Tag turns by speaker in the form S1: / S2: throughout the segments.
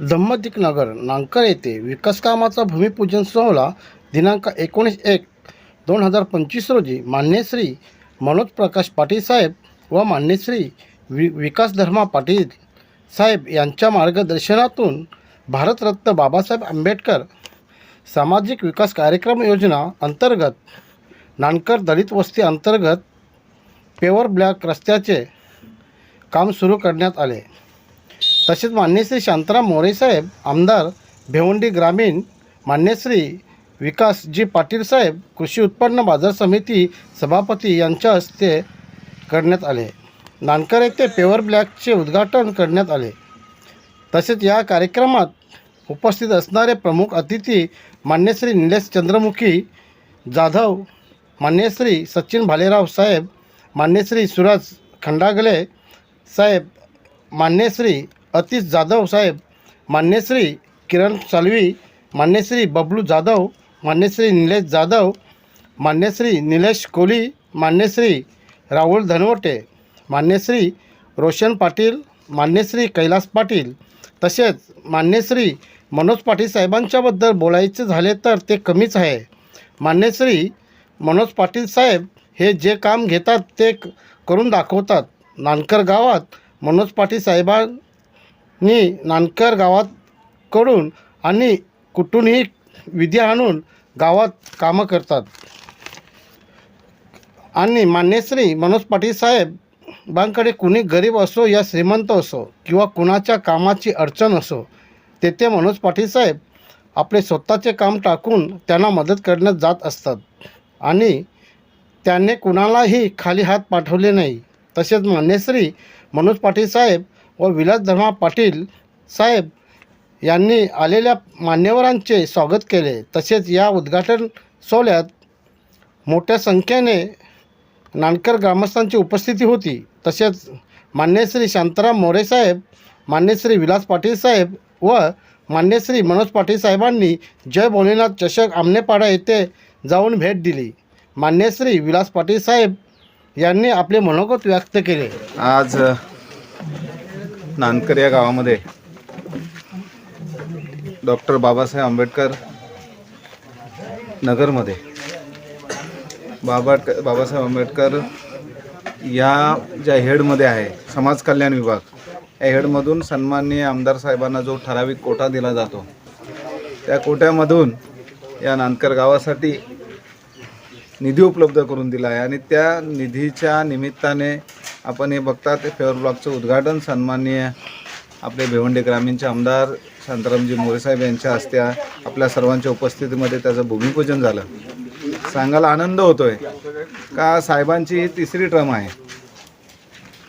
S1: धम्मदिक नगर नांकर येथे विकास कामाचा भूमिपूजन सोहळा दिनांक एकोणीस एक दोन हजार पंचवीस रोजी मान्यश्री मनोज प्रकाश पाटील साहेब व मान्यश्री वि विकास धर्मा पाटील साहेब यांच्या मार्गदर्शनातून भारतरत्न बाबासाहेब आंबेडकर सामाजिक विकास कार्यक्रम योजना अंतर्गत नानकर दलित वस्ती अंतर्गत पेवर ब्लॅक रस्त्याचे काम सुरू करण्यात आले. तसेच मान्यश्री शांताराम मोरेसाहेब आमदार भिवंडी ग्रामीण मान्यश्री विकास जी पाटील साहेब कृषी उत्पन्न बाजार समिती सभापती यांच्या हस्ते करण्यात आले. नानकर येथे पेवर ब्लॅकचे उद्घाटन करण्यात आले. तसेच या कार्यक्रमात उपस्थित असणारे प्रमुख अतिथी मान्यश्री निलेश चंद्रमुखी जाधव मान्यश्री सचिन भालेराव साहेब मान्यश्री सुरज खंडागले साहेब मान्यश्री अतिश जाधव साहेब मान्यश्री किरण सालवी मान्यश्री बबलू जाधव मान्यश्री निलेश जाधव मान्यश्री निलेश कोली मान्यश्री राहुल धनवटे मान्यश्री रोशन पाटील मान्यश्री कैलास पाटील तसेच मान्यश्री मनोज पाटील साहेबांच्याबद्दल बोलायचे झाले तर ते कमीच आहे. मान्यश्री मनोज पाटील साहेब हे जे काम घेतात ते क- करून दाखवतात. नानकर गावात मनोज पाटील नी नानकर गावातकडून आणि कुठूनही विधी आणून गावात कामं करतात. आणि मान्यश्री मनोज पाटील साहेबांकडे कुणी गरीब असो या श्रीमंत असो किंवा कुणाच्या कामाची अडचण असो तेथे मनोज पाटील साहेब आपले स्वतःचे काम टाकून त्यांना मदत करण्यात जात असतात. आणि त्याने कुणालाही खाली हात पाठवले नाही. तसेच मान्यश्री मनोज पाटील साहेब व विलास धर्मा पाटील साहेब यांनी आलेल्या मान्यवरांचे स्वागत केले. तसेच या उद्घाटन सोहळ्यात मोठ्या संख्येने नानकर ग्रामस्थांची उपस्थिती होती. तसेच मान्यश्री शांताराम मोरे साहेब मान्यश्री विलास पाटील साहेब व मान्यश्री मनोज पाटील साहेबांनी जय भोलेनाथ चषक आमनेपाडा येथे जाऊन भेट दिली. मान्यश्री विलास पाटील साहेब यांनी आपले मनोगत व्यक्त केले.
S2: आज नांदकर नानकर या गावामध्ये. डॉक्टर बाबासाहेब आंबेडकर नगरमध्ये. बाबा बाबासाहेब आंबेडकर या ज्या हेडमध्ये आहे समाज कल्याण विभाग या हेडमधून सन्माननीय आमदार साहेबांना जो ठराविक कोटा दिला जातो त्या कोट्यामधून या नानकर गावासाठी निधी उपलब्ध करून दिला आहे आणि त्या निधीच्या निमित्ताने आपण हे बघता ते फेअर ब्लॉकचं उद्घाटन सन्माननीय आपले भिवंडी ग्रामीणचे आमदार शांतारामजी मोरेसाहेब यांच्या हस्ते आपल्या सर्वांच्या उपस्थितीमध्ये त्याचं भूमिपूजन झालं. सांगायला आनंद होतोय. का साहेबांची ही तिसरी ट्रम आहे.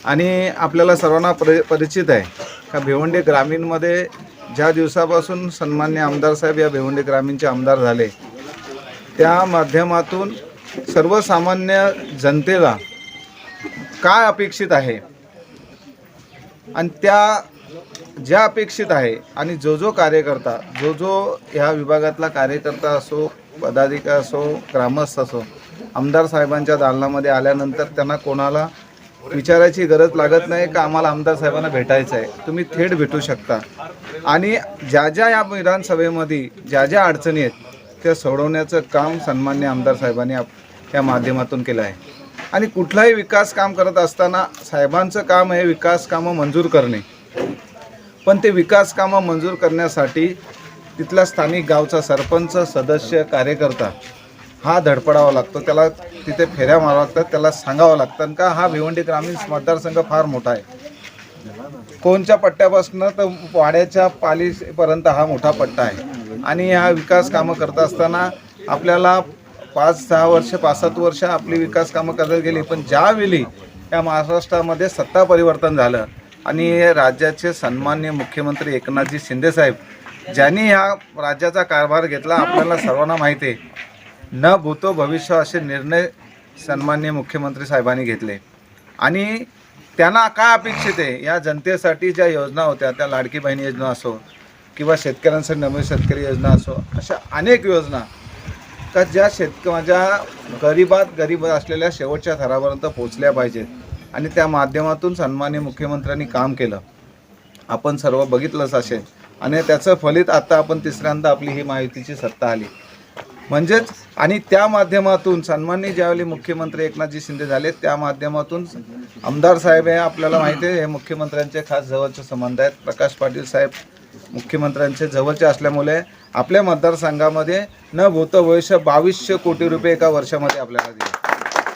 S2: आणि आपल्याला सर्वांना परि परिचित आहे. का भिवंडी ग्रामीणमध्ये ज्या दिवसापासून सन्मान्य आमदार साहेब या भिवंडी ग्रामीणचे आमदार झाले त्या माध्यमातून सर्वसामान्य जनतेला काय अपेक्षित आहे? आणि त्या ज्या अपेक्षित आहे आणि जो जो कार्यकर्ता जो जो ह्या विभागातला कार्यकर्ता असो पदाधिकारी असो ग्रामस्थ असो आमदार साहेबांच्या दालनामध्ये आल्यानंतर त्यांना कोणाला विचारायची गरज लागत नाही का आम्हाला आमदार साहेबांना भेटायचं आहे? तुम्ही थेट भेटू शकता. आणि ज्या ज्या या विधानसभेमध्ये ज्या ज्या अडचणी आहेत त्या सोडवण्याचं काम सन्मान्य आमदार साहेबांनी आप या माध्यमातून केलं आहे. आणि कुठलाही विकास काम करत असताना साहेबांचं काम हे विकास कामं मंजूर करणे. पण ते विकास कामं मंजूर करण्यासाठी तिथला स्थानिक गावचा सरपंच सदस्य कार्यकर्ता हा धडपडावा लागतो. त्याला तिथे फेऱ्या माराव्या लागतात त्याला सांगावं लागतं. आणि का हा भिवंडी ग्रामीण मतदारसंघ फार मोठा आहे. कोणच्या पट्ट्यापासून तर वाड्याच्या पालीपर्यंत हा मोठा पट्टा आहे. आणि हा विकास कामं करत असताना आपल्याला पाच सहा वर्ष पाच सात वर्ष आपली विकास कामं करत गेली पण ज्यावेळी या महाराष्ट्रामध्ये सत्ता परिवर्तन झालं आणि राज्याचे सन्मान्य मुख्यमंत्री एकनाथजी शिंदेसाहेब ज्यांनी ह्या राज्याचा कारभार घेतला आपल्याला सर्वांना माहिती आहे न भूतो भविष्य असे निर्णय सन्मान्य मुख्यमंत्री साहेबांनी घेतले. आणि त्यांना काय अपेक्षित आहे? या जनतेसाठी ज्या योजना होत्या त्या लाडकी बहीण योजना असो किंवा शेतकऱ्यांसाठी नवीन शेतकरी योजना असो अशा अनेक योजना का ज्या शेतक ज्या गरिबात गरीब असलेल्या शेवटच्या थरापर्यंत पोहोचल्या पाहिजेत आणि त्या माध्यमातून सन्मान्य मुख्यमंत्र्यांनी काम केलं. आपण सर्व बघितलंच असेल आणि त्याचं फलित आता आपण तिसऱ्यांदा आपली ही महायुतीची सत्ता आली. म्हणजेच आणि त्या माध्यमातून सन्माननीय ज्यावेळी मुख्यमंत्री एकनाथजी शिंदे झाले त्या माध्यमातून आमदार साहेब हे आपल्याला माहिती आहे हे मुख्यमंत्र्यांचे खास जवळचे संबंध आहेत. प्रकाश पाटील साहेब मुख्यमंत्र्यांचे जवळचे असल्यामुळे आपल्या मतदारसंघामध्ये न भूत भविष्य बावीसशे कोटी रुपये एका वर्षामध्ये आपल्याला दिले.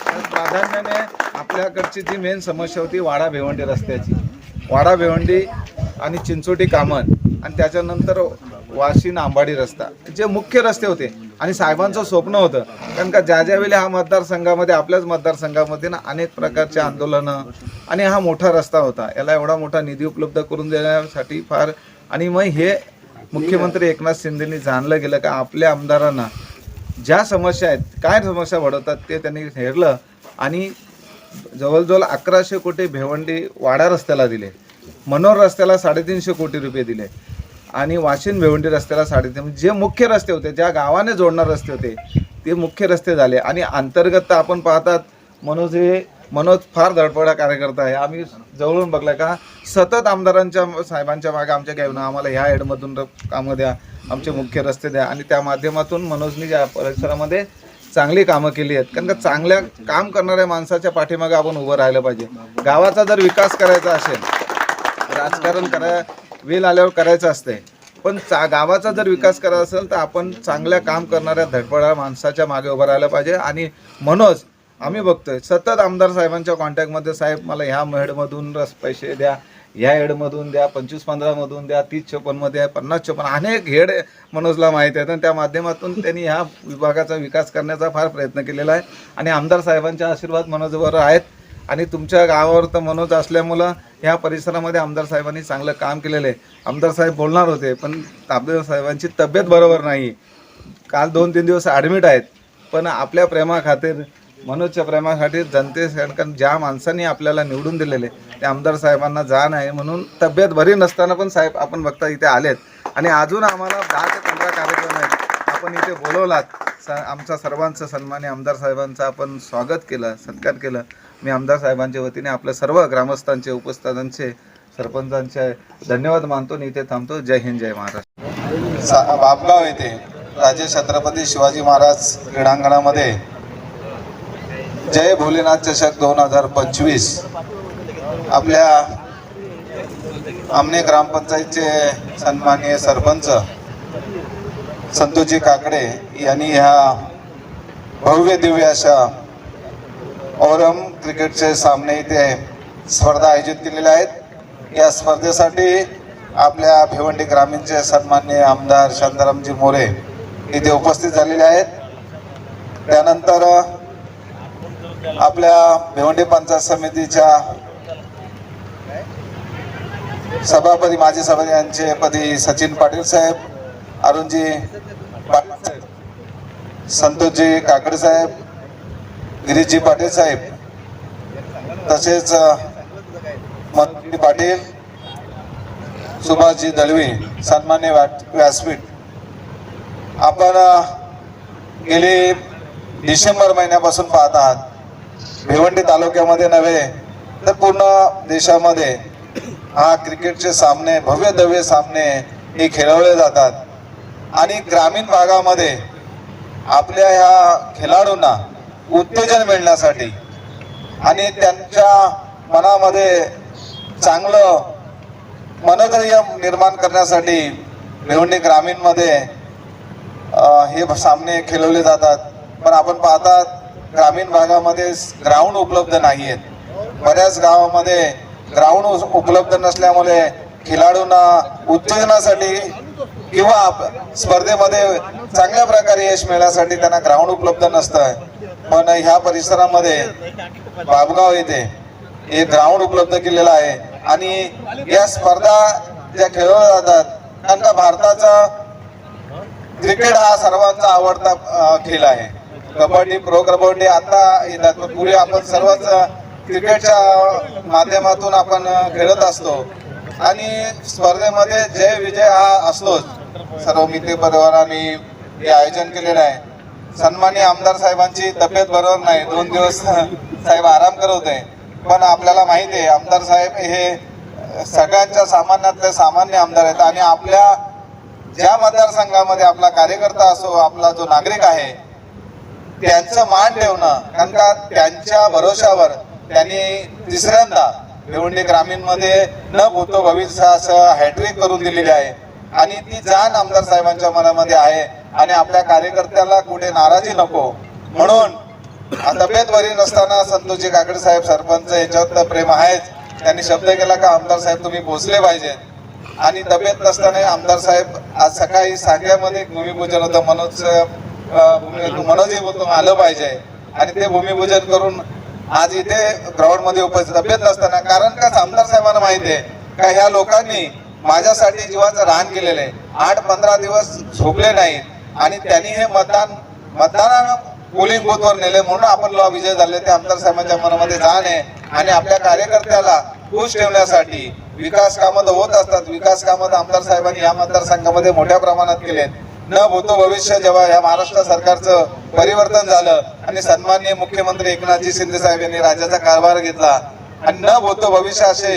S2: तर प्राधान्याने आपल्याकडची जी मेन समस्या होती वाडा भिवंडी रस्त्याची. वाडा भिवंडी आणि चिंचोटी कामन आणि त्याच्यानंतर वाशिन आंबाडी रस्ता जे मुख्य रस्ते होते. आणि साहेबांचं स्वप्न होतं. कारण का ज्या ज्यावेळी हा मतदारसंघामध्ये आपल्याच मतदारसंघामध्ये ना अनेक प्रकारचे आंदोलनं आणि हा मोठा रस्ता होता. याला एवढा मोठा निधी उपलब्ध करून देण्यासाठी फार आणि मग हे मुख्यमंत्री एकनाथ शिंदेनी जाणलं गेलं का आपल्या आमदारांना ज्या समस्या आहेत काय समस्या वाढवतात ते त्यांनी हेरलं आणि जवळजवळ अकराशे कोटी भेवंडी वाडा रस्त्याला दिले. मनोर रस्त्याला साडेतीनशे कोटी रुपये दिले. आणि वाशिन भेवंडी रस्त्याला साडेतीन जे मुख्य रस्ते होते ज्या गावाने जोडणार रस्ते होते ते मुख्य रस्ते झाले. आणि अंतर्गत तर आपण पाहतात मनोज हे मनोज फार धडपडा कार्यकर्ता आहे. आम्ही जवळून बघलाय का? सतत आमदारांच्या साहेबांच्या मागे आमच्या घ्यावं आम्हाला ह्या हेडमधून कामं द्या आमचे मुख्य रस्ते द्या. आणि त्या माध्यमातून मनोजनी ज्या परिसरामध्ये चांगली कामं केली आहेत. कारण का चांगल्या काम करणाऱ्या माणसाच्या पाठीमागे आपण उभं राहिलं पाहिजे. गावाचा जर विकास करायचा असेल राजकारण करा वेळ आल्यावर करायचं असते पण चा गावाचा जर विकास करायचा असेल तर आपण चांगल्या काम करणाऱ्या धडपडा माणसाच्या मागे उभं राहिलं पाहिजे. आणि मनोज आम्ही बघतोय. सतत आमदार साहेबांच्या कॉन्टॅक्टमध्ये साहेब मला ह्या हेडमधून रस पैसे द्या ह्या हेडमधून द्या पंचवीस पंधरामधून द्या तीस चोपन्नमध्ये पन्नास छप्पन. अनेक हेड मनोजला माहिती आहेत. आणि त्या माध्यमातून त्यांनी ह्या विभागाचा विकास करण्याचा फार प्रयत्न केलेला आहे. आणि आमदार साहेबांचे आशीर्वाद मनोजवर आहेत. आणि तुमच्या गावावर तर मनोज असल्यामुळं ह्या परिसरामध्ये आमदार साहेबांनी चांगलं काम केलेलं आहे. आमदार साहेब बोलणार होते पण आमदार साहेबांची तब्येत बरोबर नाही. काल दोन तीन दिवस ॲडमिट आहेत. पण आपल्या प्रेमाखातीर मनोजच्या प्रेमासाठी जनते कारण ज्या माणसांनी आपल्याला निवडून दिलेले ते आमदार साहेबांना जाण आहे म्हणून तब्येत बरी नसताना पण साहेब आपण बघता इथे आलेत. आणि अजून आम्हाला दहा ते पंधरा कार्यक्रम आहेत. आपण इथे बोलवलात. स आमचा सर्वांचं सन्मान्य आमदार साहेबांचं आपण स्वागत केलं सत्कार केलं. मी आमदार साहेबांच्या वतीने आपल्या सर्व ग्रामस्थांचे उपस्थितांचे सरपंचांचे धन्यवाद मानतो आणि इथे थांबतो. जय हिंद जय महाराष्ट्र.
S3: सा- बापगाव येथे राजे छत्रपती शिवाजी महाराज क्रीडांगणामध्ये जय भोलेनाथ चषक दोन हजार पंचवीस. आपल्या आमने ग्रामपंचायतचे सन्माननीय सरपंच संतोजी काकडे यांनी ह्या भव्य दिव्य अशा ओरम क्रिकेटचे सामने इथे स्पर्धा आयोजित केलेल्या आहेत. या स्पर्धेसाठी आपल्या भिवंडी ग्रामीणचे सन्मान्य आमदार शांतारामजी मोरे इथे उपस्थित झालेले आहेत. त्यानंतर आपल्या भिवंडी पंचायत समितीच्या सभापती माजी सभापती यांचे पदी सचिन पाटील साहेब अरुणजी पाटील संतोषजी काकडे साहेब गिरीशजी पाटील साहेब तसेच मनोजी पाटील सुभाषजी दळवी सन्मान्य व्यासपीठ. आपण गेली डिसेंबर महिन्यापासून पाहत आहात. भिवंडी तालुक्यामध्ये नव्हे तर पूर्ण देशामध्ये हा क्रिकेटचे सामने भव्य दव्य सामने हे खेळवले जातात. आणि ग्रामीण भागामध्ये आपल्या ह्या खेळाडूंना उत्तेजन मिळण्यासाठी आणि त्यांच्या मनामध्ये चांगलं मनोधैर्य निर्माण करण्यासाठी भिवंडी ग्रामीणमध्ये हे सामने खेळवले जातात. पण आपण पाहतात ग्रामीण भागामध्ये ग्राउंड उपलब्ध नाही आहेत बऱ्याच गावामध्ये ग्राउंड उपलब्ध नसल्यामुळे खेळाडूंना उत्तेजनासाठी किंवा स्पर्धेमध्ये चांगल्या प्रकारे यश मिळण्यासाठी त्यांना ग्राउंड उपलब्ध नसतं. पण ह्या परिसरामध्ये बाबगाव येथे हे ग्राउंड उपलब्ध केलेलं आहे. आणि या स्पर्धा ज्या खेळवल्या जातात त्यांना भारताचा क्रिकेट हा सर्वांचा आवडता खेळ आहे. कबड्डी प्रो कबड्डी आता येतात. पण पूर्वी आपण सर्वच क्रिकेटच्या माध्यमातून आपण खेळत असतो. आणि स्पर्धेमध्ये जय विजय हा असतोच. सर्व मित्र परिवाराने हे आयोजन केलेलं आहे. सन्मान्य आमदार साहेबांची तब्येत बरोबर नाही. दोन दिवस साहेब आराम करत होते. पण आपल्याला माहिती आहे आमदार साहेब हे
S2: सगळ्यांच्या सामान्यातले सामान्य आमदार आहेत. आणि आपल्या ज्या मतदारसंघामध्ये आपला कार्यकर्ता असो आपला जो नागरिक आहे त्यांचा मान ठेवणं कारण का त्यांच्या भरोशावर त्यांनी तिसऱ्यांदा भिवंडी ग्रामीणमध्ये न भूतो भविष्य असं हॅट्रिक करून दिलेली आहे. आणि ती जाण आमदार साहेबांच्या मनामध्ये आहे आणि आपल्या कार्यकर्त्याला कुठे नाराजी नको. म्हणून तब्येत बरी नसताना संतोषजी काकडे साहेब सरपंच यांच्यावर तर प्रेम आहेच. त्यांनी शब्द केला का आमदार साहेब तुम्ही पोचले पाहिजेत. आणि तब्येत नसताना आमदार साहेब आज सकाळी सांग्यामध्ये भूमिपूजन होतं मनोज अं, आलं पाहिजे. आणि ते भूमिपूजन करून आज इथे ग्राउंडमध्ये उपस्थित तब्येत नसताना कारण का आमदार साहेबांना माहिती आहे का ह्या लोकांनी माझ्यासाठी जीवाचं रान केलेलं आहे. आठ पंधरा दिवस झोपले नाहीत. आणि त्यांनी हे मतदान मतदानानं पोलिंग बूथवर नेले म्हणून आपण लॉ विजय झाले. ते आमदार साहेबांच्या मनामध्ये जाण आहे. आणि आपल्या कार्यकर्त्याला खुश ठेवण्यासाठी विकास कामं तर होत असतात. विकास कामं आमदार साहेबांनी या मतदारसंघामध्ये मोठ्या प्रमाणात केलेत. न भूतो भविष्य जेव्हा या महाराष्ट्र सरकारचं परिवर्तन झालं आणि सन्माननीय मुख्यमंत्री एकनाथजी शिंदे साहेब यांनी राज्याचा कारभार घेतला आणि न भूतो भविष्य असे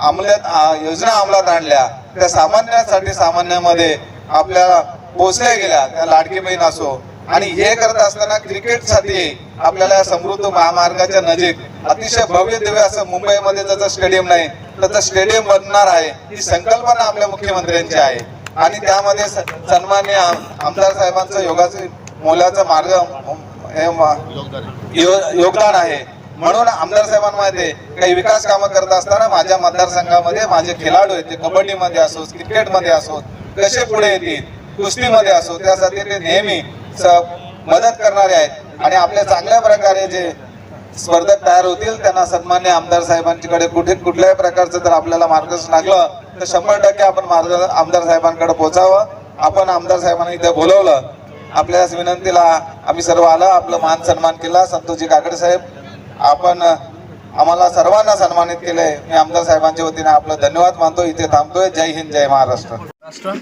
S2: अंमलात योजना अंमलात आणल्या त्या सामान्यासाठी सामान्यामध्ये आपल्याला पोचल्या गेल्या त्या लाडकी बहीण असो. आणि हे करत असताना क्रिकेटसाठी आपल्याला या समृद्ध महामार्गाच्या नजीक अतिशय भव्य दिव्य असं मुंबईमध्ये जसं स्टेडियम नाही तसं स्टेडियम बनणार आहे ही संकल्पना आपल्या मुख्यमंत्र्यांची आहे. आणि त्यामध्ये स- सन्मान्य आमदार साहेबांचं योगाचं मोलाचं मार्ग हे योगदान आहे. म्हणून आमदार साहेबांमध्ये काही विकास कामं करत असताना माझ्या मतदारसंघामध्ये माझे खेळाडू आहेत ते कबड्डीमध्ये असो क्रिकेटमध्ये असो कसे पुढे येतील कुस्तीमध्ये असो त्यासाठी ते नेहमी स- मदत करणारे आहेत. आणि आपल्या चांगल्या प्रकारे जे स्पर्धक तयार होतील त्यांना सन्मान्य आमदार साहेबांकडे कुठे कुठल्याही प्रकारचं जर आपल्याला मार्गदर्शन लागलं तर शंभर टक्के आपण मार्ग आमदार साहेबांकडे पोहोचावं. आपण आमदार साहेबांना इथे बोलवलं. आपल्या विनंतीला आम्ही सर्व आला आपलं मान सन्मान केला. संतोषजी काकडे साहेब आपण आम्हाला सर्वांना सन्मानित केलंय मी आमदार साहेबांच्या वतीने आपलं धन्यवाद मानतो. इथे थांबतोय. जय हिंद जय महाराष्ट्र.
S4: महाराष्ट्र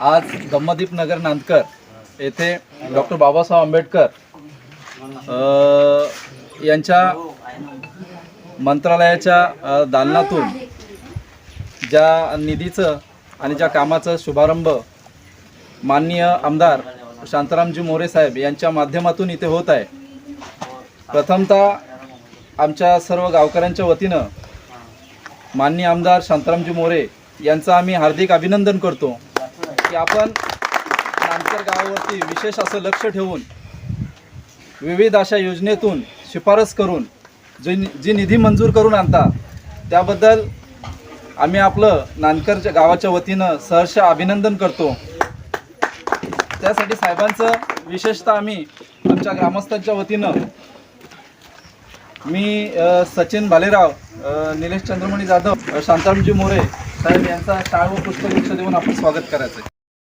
S4: आज गम्मदीप नगर नांदकर येथे डॉक्टर बाबासाहेब आंबेडकर यांच्या मंत्रालयाच्या दालनातून ज्या निधीचं आणि ज्या कामाचं शुभारंभ माननीय आमदार शांतारामजी मोरे साहेब यांच्या माध्यमातून इथे होत आहे. प्रथमतः आमच्या सर्व गावकऱ्यांच्या वतीनं माननीय आमदार शांतारामजी मोरे यांचं आम्ही हार्दिक अभिनंदन करतो की आपण नांदकर गावावरती विशेष असं लक्ष ठेवून विविध अशा योजनेतून शिफारस करून जी जी निधी मंजूर करून आणता त्याबद्दल आम्ही आपलं नांदकरच्या गावाच्या वतीनं सहर्ष अभिनंदन करतो. त्यासाठी साहेबांचं विशेषतः आम्ही आमच्या ग्रामस्थांच्या वतीनं मी सचिन भालेराव निलेश चंद्रमणी जाधव शांतारामजी मोरे साहेब यांचा शाळ व पुष्पगुच्छ देऊन आपण स्वागत करायचं